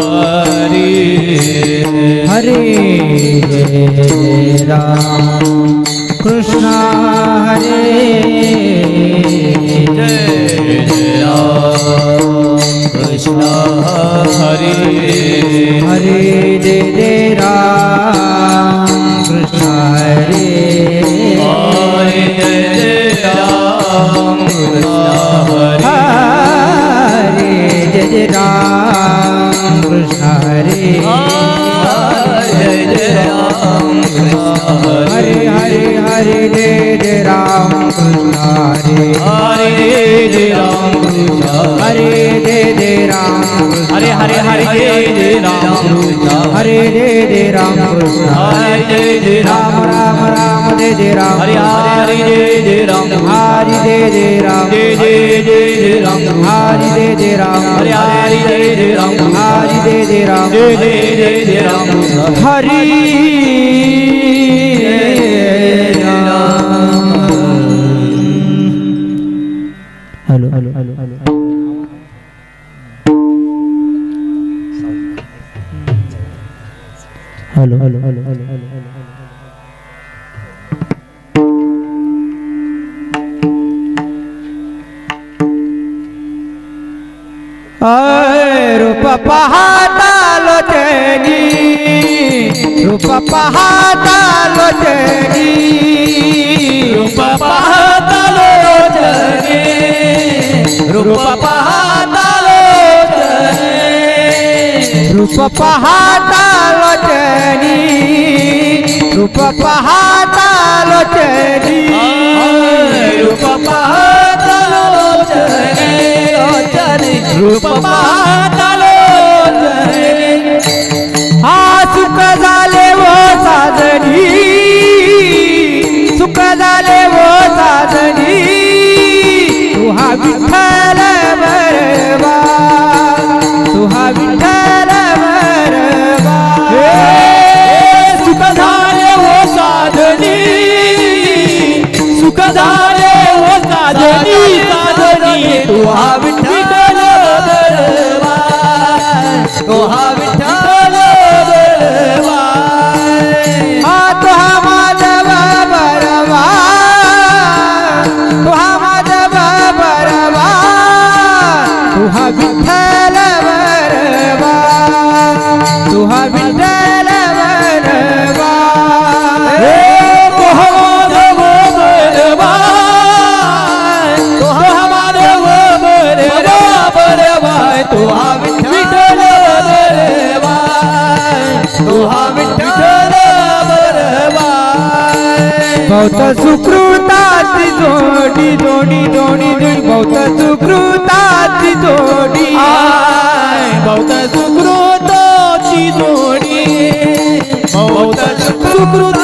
Hare Hare Ram Krishna Hare Jai Ram Krishna Hare Hare Ram Krishna Hare Hare Jai Ram Krishna Hare Hare Jai Ram Krishna હરે જય જય રામ હરે હરે હરે જય कृष्ण हरे हरे दे राम कृष्ण हरे दे दे राम हरे हरे हरे दे राम कृष्ण हरे दे दे राम कृष्ण हरे दे दे राम राम राम दे दे राम हरे हरे दे दे राम हरे दे दे राम दे दे दे दे राम हरे दे दे राम हरे हरे दे दे राम हरे दे दे राम दे दे दे दे Ram Hari hello. Hello. Hello. Hello. Hello. Hello. Hello. Hello. रूप पाहतालो तेनी रूप पाहतालो तेनी. রূপহাতালোচনী রূপহাতালোচনী রূপহাতালোচনী রূপহাতালো बहुत सुकृताची जोडी जोडी जोडी जोडी बहुत सुकृताची जोडी. बहुत सुकृताची जोडी. बहुत सुकृताची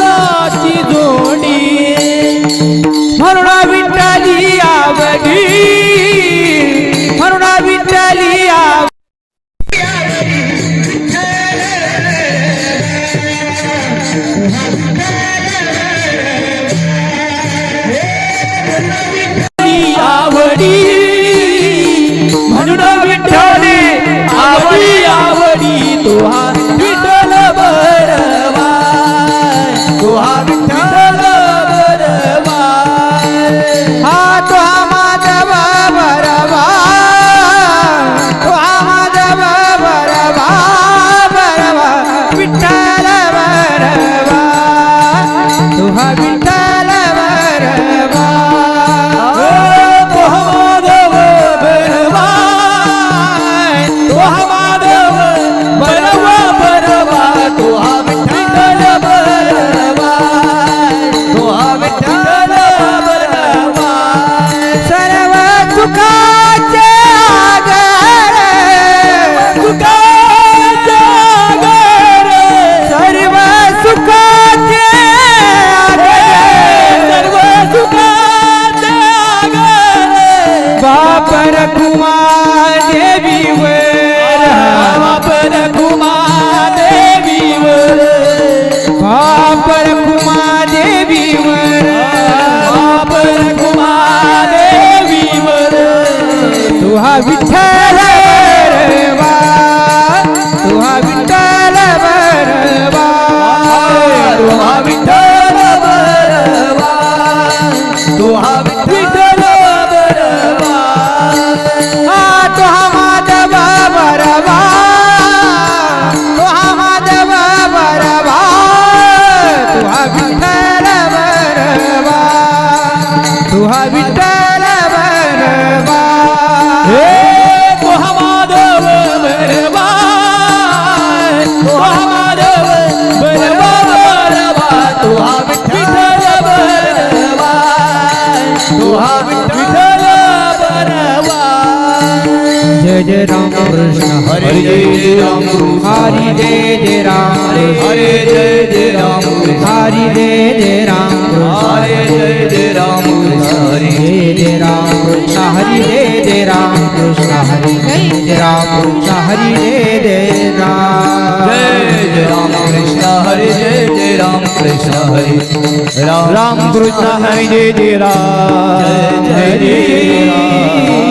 કૃષ્ણ હરે રામ રામ. કૃષ્ણ હરે જય જય રામ જય જય રામ.